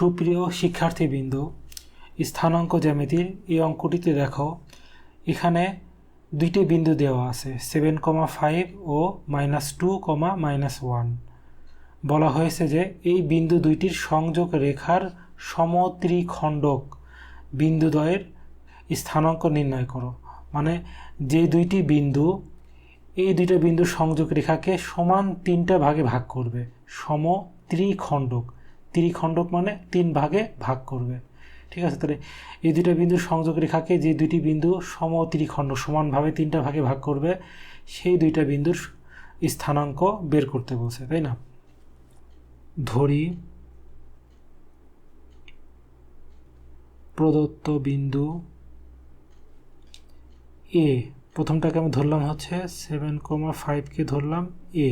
সুপ্রিয় শিক্ষার্থীবৃন্দ, স্থানাঙ্ক জ্যামিতির এই অঙ্কটিতে দেখো। এখানে দুইটি বিন্দু দেওয়া আছে সেভেন কমা ফাইভ ও minus two comma minus one বলা হয়েছে যে এই বিন্দু দুইটির সংযোগ রেখার সমত্রিখণ্ডক বিন্দুদ্বয়ের স্থানাঙ্ক নির্ণয় করো। মানে যে দুইটি বিন্দু, এই দুইটা বিন্দুর সংযোগ রেখাকে সমান তিনটা ভাগে ভাগ করবে সম ত্রিখণ্ডক ত্রিখণ্ডক মানে তিন ভাগে ভাগ করবে। ঠিক আছে? তাহলে এই দুইটা বিন্দুর সংযোগ রেখাকে যে দুইটি বিন্দু সম ত্রিখণ্ড সমানভাবে তিনটা ভাগে ভাগ করবে, সেই দুইটা বিন্দুর স্থানাঙ্ক বের করতে বলছে, তাই না? ধরি প্রদত্ত বিন্দু এ প্রথমটাকে আমি ধরলাম হচ্ছে সেভেন কমা ফাইভকে ধরলাম এ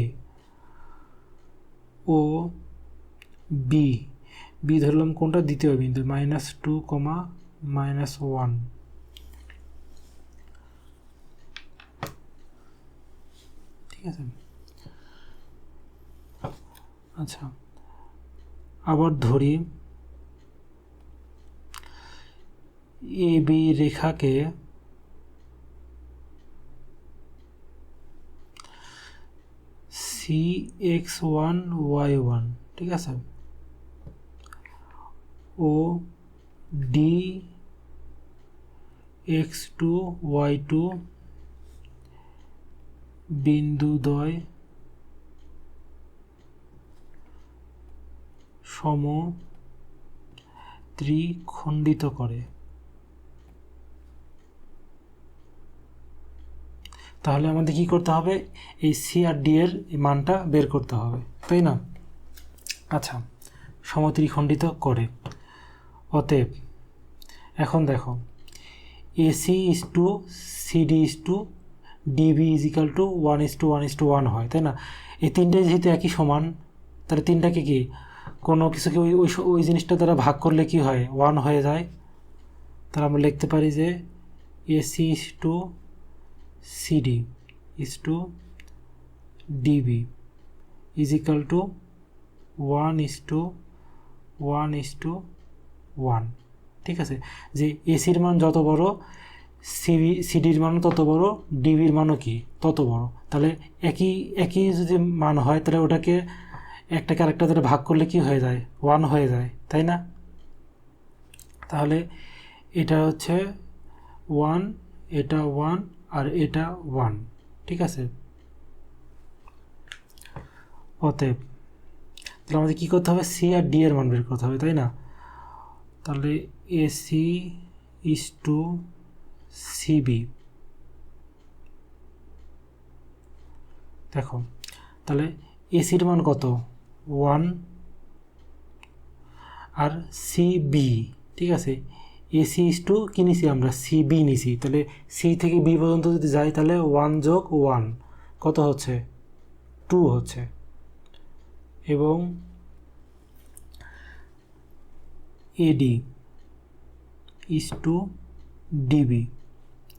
ও বি বি ধরলাম কোনটা? দ্বিতীয় বিন্দু minus two comma minus one ঠিক আছে? আচ্ছা আবার ধরি। এ বি রেখাকে C X one Y one ঠিক আছে? ও D X two Y two বিন্দুদ্বয় সম ত্রিখণ্ডিত করে। তাহলে আমাদের কি করতে হবে? এই সি আর ডি এর মানটা বের করতে হবে, তাই না? আচ্ছা সমত্রিখণ্ডিত করে। অতএব, এখন দেখো AC is to CD is to DB is equal to one is to one is to one হয়, তাই না? এই তিনটে যেহেতু একই সমান, তাহলে তিনটাকে কি? কোনো কিছুকে ওই ওই ওই জিনিসটা দ্বারা ভাগ করলে কি হয়? ওয়ান হয়ে যায়। তাহলে আমরা লিখতে পারি যে AC is to CD is to DB is equal to one is to one is to one ঠিক আছে? যে এসির মান যত বড় সিবি সিডির মানও তত বড় ডিবির মানও কি? তত বড়। তাহলে একই একই যদি মান হয়, তাহলে ওটাকে একটা আরেকটা ধরে ভাগ করলে কি হয়ে যায়? ওয়ান হয়ে যায়, তাই না? তাহলে এটা হচ্ছে ওয়ান এটা ওয়ান আর এটা ওয়ান ঠিক আছে? অতএব তাহলে আমাদের কী করতে হবে? সি আর ডি এর মান বের করতে হবে, তাই না? তাহলে এসি ইস টু সিবি দেখো, তাহলে এসির মান কত? ওয়ান আর সিবি ঠিক আছে? এসি ইস টু কী নিছি আমরা? সিবি নিছি। তাহলে সি থেকে বি পর্যন্ত যদি যাই, তাহলে ওয়ান যোগ ওয়ান কত হচ্ছে? টু হচ্ছে। এবং এডি ইস টু ডিবি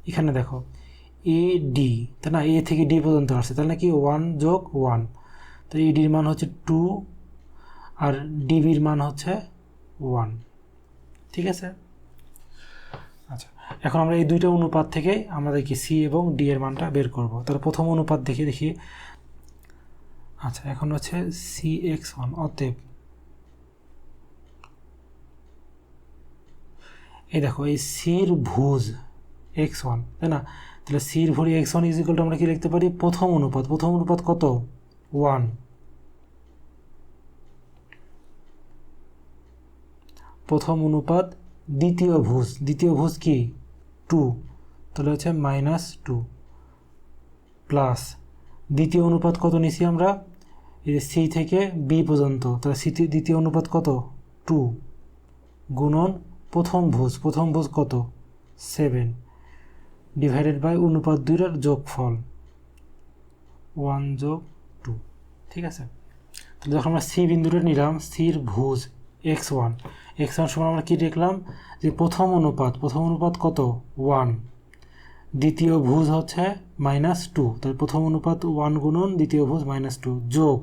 এখানে দেখো এ ডি তাই না? এ থেকে ডি পর্যন্ত আসছে। তাহলে কি ওয়ান যোগ ওয়ান তো এডির মান হচ্ছে টু আর ডিবির মান হচ্ছে ওয়ান ঠিক আছে? আচ্ছা এখন আমরা এই দুইটা অনুপাত থেকে আমাদের কি সি এবং ডি এর মানটা বের করব। তাহলে প্রথম অনুপাত দেখে দেখি। আচ্ছা এখন হচ্ছে সি এক্স ওয়ান অতএব এই দেখো, এই সির ভুজ এক্স ওয়ান তাই না? তাহলে সির ভরি এক্স ওয়ান ইজিকালটা আমরা কি লিখতে পারি? প্রথম অনুপাত। প্রথম অনুপাত কত? ওয়ান প্রথম অনুপাত দ্বিতীয় ভুজ। দ্বিতীয় ভুজ কি? টু তাহলে হচ্ছে মাইনাস টু প্লাস দ্বিতীয় অনুপাত কত নিছি আমরা? এই সি থেকে বি পর্যন্ত। তাহলে সি দ্বিতীয় অনুপাত কত? টু গুণন প্রথম ভুজ প্রথম ভুজ কত? সেভেন ডিভাইডেড বাই অনুপাত দুইটার যোগফল ওয়ান যোগ টু ঠিক আছে? তাহলে যখন আমরা সি বিন্দুটা নিলাম সির ভুজ এক্স ওয়ান এক্স ওয়ান সময় আমরা কী দেখলাম? যে প্রথম অনুপাত প্রথম অনুপাত কত? ওয়ান দ্বিতীয় ভুজ হচ্ছে মাইনাস টু তাহলে প্রথম অনুপাত ওয়ান গুণন দ্বিতীয় ভুজ মাইনাস টু যোগ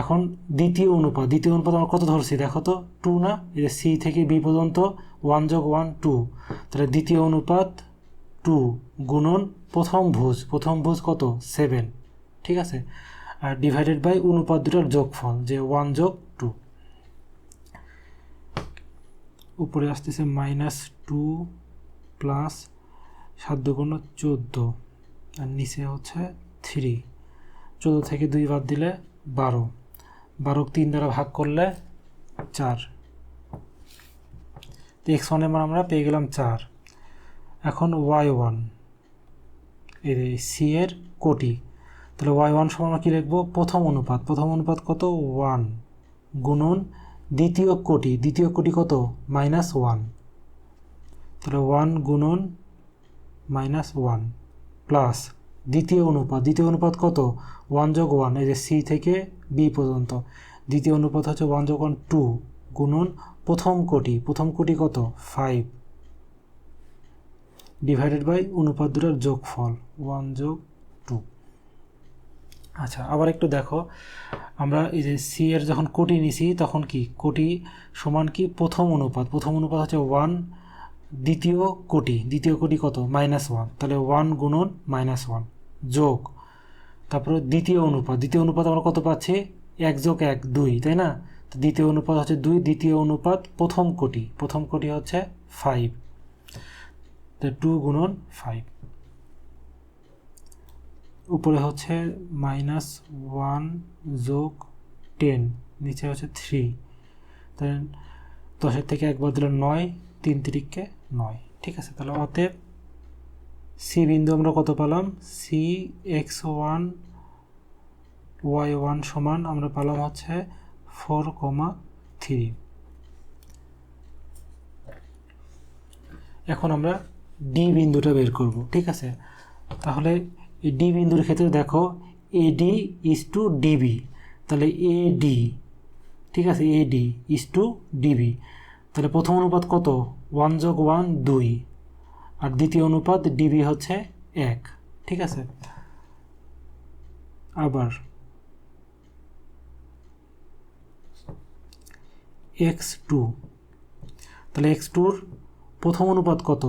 এখন দ্বিতীয় অনুপাত দ্বিতীয় অনুপাত আমরা কত ধরছি? দেখো তো, টু না? এই যে সি থেকে বি পর্যন্ত, ওয়ান যোগ ওয়ান, টু। তাহলে দ্বিতীয় অনুপাত, টু গুণন প্রথম ভুজ। প্রথম ভুজ কত? সেভেন। ঠিক আছে? আর ডিভাইডেড বাই অনুপাত দুটার যোগফল, যে ওয়ান যোগ টু। উপরে আসতেছে মাইনাস টু প্লাস সাত দুগুণ চোদ্দ। আর নিচে হচ্ছে থ্রি চোদ্দ থেকে দুই বাদ দিলে বারো। বারো তিন দ্বারা ভাগ করলে চার। তো এক্স ওয়ানের মান আমরা পেয়ে গেলাম চার। এখন ওয়াই ওয়ান এই সি এর কোটি। তাহলে ওয়াই ওয়ান সমান আমরা কী লিখব? প্রথম অনুপাত। প্রথম অনুপাত কত? ওয়ান গুণন দ্বিতীয় কোটি। দ্বিতীয় কোটি কত? মাইনাস ওয়ান তাহলে ওয়ান গুণন মাইনাস ওয়ান প্লাস দ্বিতীয় অনুপাত। দ্বিতীয় অনুপাত কত? ওয়ান যোগ ওয়ান এই যে সি থেকে বি পর্যন্ত। দ্বিতীয় অনুপাত হচ্ছে ওয়ান ওয়ান টু গুণন প্রথম কোটি প্রথম কোটি কত? ফাইভ। ডিভাইডেড বাই অনুপাত দুটার যোগফল, ওয়ান যোগ টু। আচ্ছা আবার একটু দেখো। আমরা এই যে সি এর যখন কোটি নিছি, তখন কি? কোটি সমান কি? প্রথম অনুপাত। প্রথম অনুপাত হচ্ছে ওয়ান, দ্বিতীয় কোটি। দ্বিতীয় কোটি কত? Minus one. তাহলে ওয়ান গুণন মাইনাস ওয়ান যোগ তারপরে দ্বিতীয় অনুপাত। দ্বিতীয় অনুপাত আমরা কত পাচ্ছি? এক যোগ এক, দুই, তাই না? তো দ্বিতীয় অনুপাত হচ্ছে দুই, দ্বিতীয় অনুপাত প্রথম কোটি। প্রথম কোটি হচ্ছে ফাইভ তো টু গুণন ফাইভ উপরে হচ্ছে মাইনাস ওয়ান যোগ টেন নিচে হচ্ছে থ্রি দশের থেকে একবার দিলে নয়, তিন তিরিককে নয়। ঠিক আছে, তাহলে অতএব সি বিন্দু আমরা কত পেলাম? C x one y one সমান আমরা পেলাম হচ্ছে ফোর কমা থ্রি এখন আমরা ডি বিন্দুটা বের করব, ঠিক আছে? তাহলে এই ডি বিন্দুর ক্ষেত্রে দেখো এডি ইজ টু ডিবি তাহলে এ ডি ঠিক আছে? A D is to DB তাহলে প্রথম অনুপাত কত? ওয়ান যোগ ওয়ান দুই। আর দ্বিতীয় অনুপাত ডিবি হচ্ছে এক। ঠিক আছে? আবার এক্স টু তাহলে এক্স টুর প্রথম অনুপাত কত?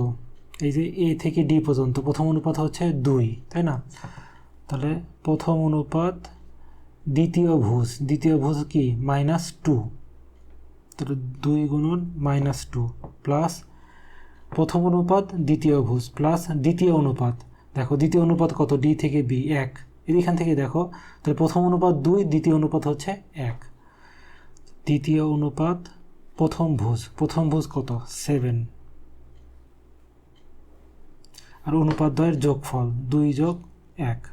এই যে এ থেকে ডি পর্যন্ত। প্রথম অনুপাত হচ্ছে দুই, তাই না? তাহলে প্রথম অনুপাত দ্বিতীয় ভুজ। দ্বিতীয় ভুজ কি? মাইনাস টু তাহলে দুই গুণন মাইনাস টু প্লাস প্রথম অনুপাত, দ্বিতীয় ভুজ প্লাস দ্বিতীয় অনুপাত। দেখো, দ্বিতীয় অনুপাত কত? ডি থেকে বি এক। এখান থেকে দেখো, তাহলে প্রথম অনুপাত দুই, দ্বিতীয় অনুপাত হচ্ছে এক। দ্বিতীয় অনুপাত, প্রথম ভুজ। প্রথম ভুজ কত? সেভেন আর অনুপাত দ্বয়ের যোগফল, দুই যোগ এক।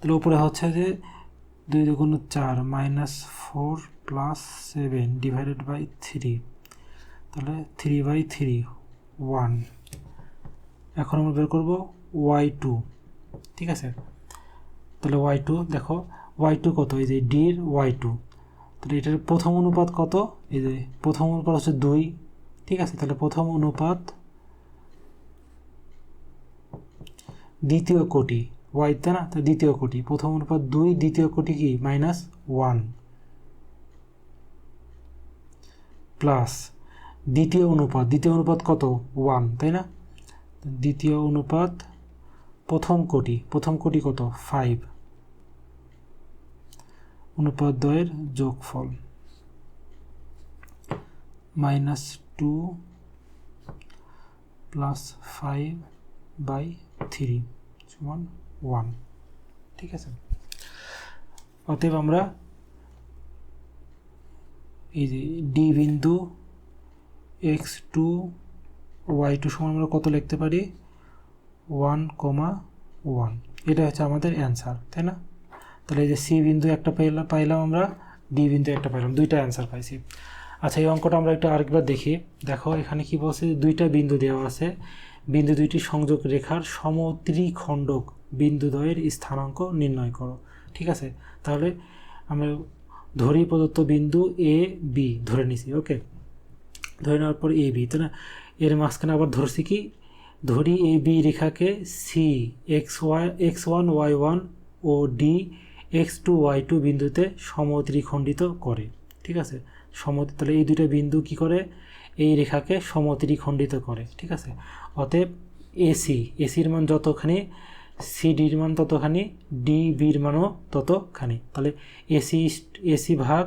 তাহলে উপরে হচ্ছে যে দুই দুগুণ চার minus four plus seven divided by three তাহলে থ্রি বাই থ্রি ওয়ান এখন আমরা বের করব ওয়াই টু ঠিক আছে? তাহলে ওয়াই টু দেখো ওয়াই টু কত? এই যে ডির ওয়াই টু তাহলে এটার প্রথম অনুপাত কত? এই যে প্রথম অনুপাত হচ্ছে দুই, ঠিক আছে? তাহলে প্রথম অনুপাত দ্বিতীয় কোটি। ওয়াইতে না? তো দ্বিতীয় কোটি। প্রথম অনুপাত দুই, দ্বিতীয় কোটি কি? মাইনাস ওয়ান প্লাস দ্বিতীয় অনুপাত দ্বিতীয় অনুপাত কত? ওয়ান তাই না? দ্বিতীয় অনুপাত প্রথম কোটি প্রথম কোটি কত? ফাইভ অনুপাত দ্বয়ের যোগফল minus two plus five by three সমান ওয়ান ঠিক আছে? অতএব আমরা এই যে ডি বিন্দু এক্স টু ওয়াই টু সমান আমরা কত লিখতে পারি? ওয়ান কমা ওয়ান এটা হচ্ছে আমাদের অ্যান্সার তাই না? তাহলে এই যে সি বিন্দু একটা পাইলাম পাইলাম আমরা ডি বিন্দু একটা পাইলাম, দুইটা অ্যান্সার পাইছি। আচ্ছা এই অঙ্কটা আমরা একটু আরেকবার দেখি। দেখো, এখানে কি বলছে? দুইটা বিন্দু দেওয়া আছে। বিন্দু দুইটি সংযোগ রেখার সমত্রিখণ্ডক বিন্দুদ্বয়ের স্থানাঙ্ক নির্ণয় করো। ঠিক আছে? তাহলে আমরা ধরি প্রদত্ত বিন্দু এ বি ধরে নিছি ওকে ধরে নেওয়ার পর এ বি তাই না? এর মাঝখানে আবার ধরছি কি? ধরি এ বি রেখাকে C x y x one y one ও D x two y two বিন্দুতে সমত্রিখণ্ডিত করে, ঠিক আছে? সম তাহলে এই দুটো বিন্দু কি করে? এই রেখাকে সমত্রিখণ্ডিত করে, ঠিক আছে? অতএব এসি এসির মান যতখানি সিডির মান ততখানি ডি বির মানও ততখানি। তাহলে এসি এসি ভাগ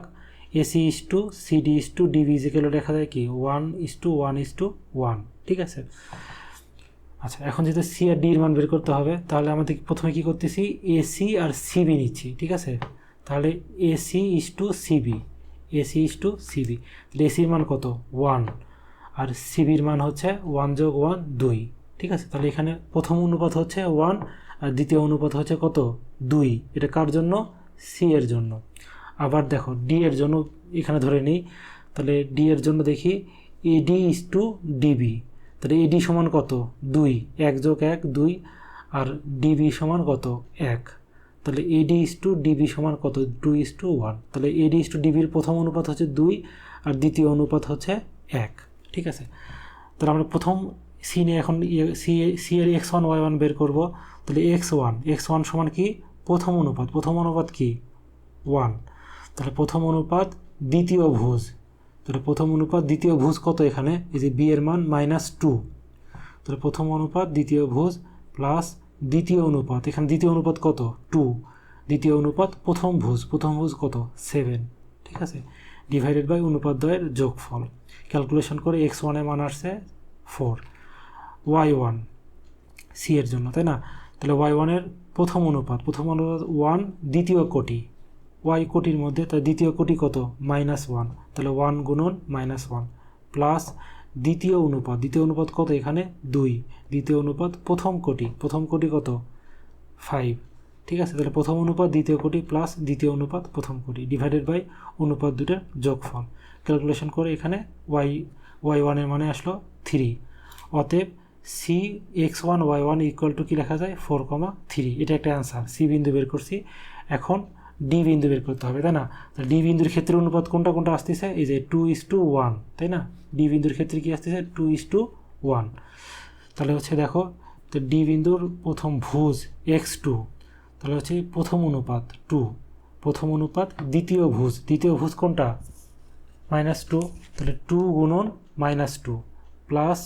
AC is to CD is to DB is equal লেখা যায় কি? One is to one is to one ঠিক আছে? আচ্ছা এখন যেহেতু সি আর ডির মান বের করতে হবে, তাহলে আমাদের প্রথমে কি করতেছি? এসি আর সিবি নিচ্ছি, ঠিক আছে? তাহলে AC is to CB AC is to CB এসির মান কত? ওয়ান আর সিবির মান হচ্ছে ওয়ান যোগ ওয়ান দুই। ঠিক আছে? তাহলে এখানে প্রথম অনুপাত হচ্ছে ওয়ান আর দ্বিতীয় অনুপাত হচ্ছে কত? দুই। এটা কার জন্য? সি এর জন্য। আবার দেখো ডি এর জন্য এখানে ধরে নিই। তাহলে ডি এর জন্য দেখি এডি ইস টু ডিবি তাহলে এডি সমান কত? দুই। এক যোগ এক, দুই। আর ডিবি সমান কত? এক। তাহলে এডি ইস টু ডিবি সমান কত? টু ইস টু ওয়ান তাহলে এডি ইস টু ডিবির প্রথম অনুপাত হচ্ছে দুই আর দ্বিতীয় অনুপাত হচ্ছে এক। ঠিক আছে? তাহলে আমরা প্রথম সি নিয়ে এখন সি সি এর এক্স ওয়ান ওয়াই ওয়ান বের করব। তাহলে এক্স ওয়ান এক্স ওয়ান সমান কি? প্রথম অনুপাত। প্রথম অনুপাত কি? ওয়ান তাহলে প্রথম অনুপাত দ্বিতীয় ভুজ। তাহলে প্রথম অনুপাত দ্বিতীয় ভুজ কত এখানে? এই যে বি এর মান মাইনাস টু তাহলে প্রথম অনুপাত দ্বিতীয় ভুজ প্লাস দ্বিতীয় অনুপাত। এখানে দ্বিতীয় অনুপাত কত? টু দ্বিতীয় অনুপাত প্রথম ভুজ। প্রথম ভুজ কত? সেভেন ঠিক আছে? ডিভাইডেড বাই অনুপাত দ্বয়ের যোগফল। ক্যালকুলেশন করে এক্স ওয়ানের মান আসছে ফোর ওয়াই ওয়ান সি এর জন্য, তাই না? তাহলে ওয়াই ওয়ানের প্রথম অনুপাত প্রথম অনুপাত ওয়ান, দ্বিতীয় কোটি। ওয়াই কোটির মধ্যে তার দ্বিতীয় কোটি কত? Minus one. তাহলে ওয়ান গুণন মাইনাস ওয়ান প্লাস দ্বিতীয় অনুপাত। দ্বিতীয় অনুপাত কত এখানে? দুই। দ্বিতীয় অনুপাত প্রথম কোটি। প্রথম কোটি কত? ফাইভ। ঠিক আছে? তাহলে প্রথম অনুপাত দ্বিতীয় কোটি প্লাস দ্বিতীয় অনুপাত প্রথম কোটি ডিভাইডেড বাই অনুপাত দুটোর যোগফল। ক্যালকুলেশন করে এখানে ওয়াই ওয়াই ওয়ানের মানে আসলো থ্রি অতএব C x one y one equal to কী লেখা যায়? ফোর কমা থ্রি এটা একটা অ্যান্সার সি বিন্দু বের করছি। এখন ডি বিন্দু বের করতে হবে, তাই না? ডি বিন্দুর ক্ষেত্রে অনুপাত কোনটা কোনটা আসতেছে? এই যে টু ইস টু ওয়ান তাই না? ডি বিন্দুর ক্ষেত্রে কী আসতেছে? টু ইস টু ওয়ান তাহলে হচ্ছে দেখো, তো ডি বিন্দুর প্রথম ভুজ এক্স টু তাহলে হচ্ছে প্রথম অনুপাত টু প্রথম অনুপাত দ্বিতীয় ভুজ। দ্বিতীয় ভুজ কোনটা? মাইনাস টু তাহলে টু গুণন মাইনাস টু প্লাস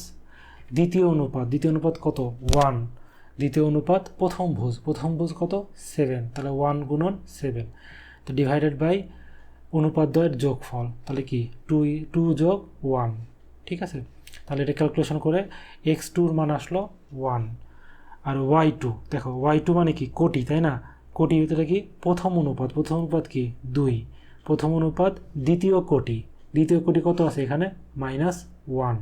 দ্বিতীয় অনুপাত দ্বিতীয় অনুপাত কত? ওয়ান দ্বিতীয় অনুপাত প্রথম ভুজ প্রথম ভুজ কত? সেভেন তাহলে ওয়ান গুণন সেভেন তো ডিভাইডেড বাই অনুপাত দ্বয়ের যোগফল, তাহলে কি? টু টু যোগ ওয়ান ঠিক আছে? তাহলে এটা ক্যালকুলেশন করে এক্স টুর মান আসলো ওয়ান আর ওয়াই টু দেখো ওয়াই টু মানে কি? কোটি, তাই না? কোটি ভিতরে কি? প্রথম অনুপাত প্রথম অনুপাত কি? দুই. প্রথম অনুপাত দ্বিতীয় কোটি দ্বিতীয় কোটি কত আছে এখানে? মাইনাস ওয়ান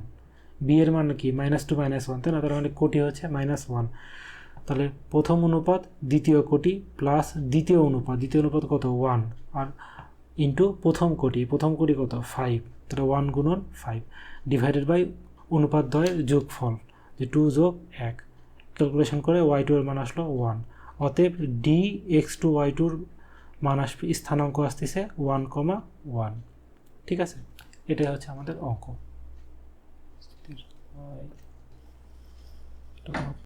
বি এর মান কি? মাইনাস টু মাইনাস ওয়ান তাই না তার মানে কোটি হচ্ছে মাইনাস ওয়ান তাহলে প্রথম অনুপাত, দ্বিতীয় কোটি প্লাস দ্বিতীয় অনুপাত। দ্বিতীয় অনুপাত কত? ওয়ান আর ইন্টু প্রথম কোটি। প্রথম কোটি কত? ফাইভ তাহলে ওয়ান গুণন ফাইভ ডিভাইডেড বাই অনুপাত দ্বয়ের যোগফল, যে টু যোগ এক। ক্যালকুলেশন করে ওয়াই টু এর মান আসলো ওয়ান অতএব ডি এক্স টু ওয়াই টুর মান আসবে, স্থানাঙ্ক আসতেছে ওয়ান কমা ওয়ান ঠিক আছে? এটাই হচ্ছে আমাদের অঙ্ক। 对，对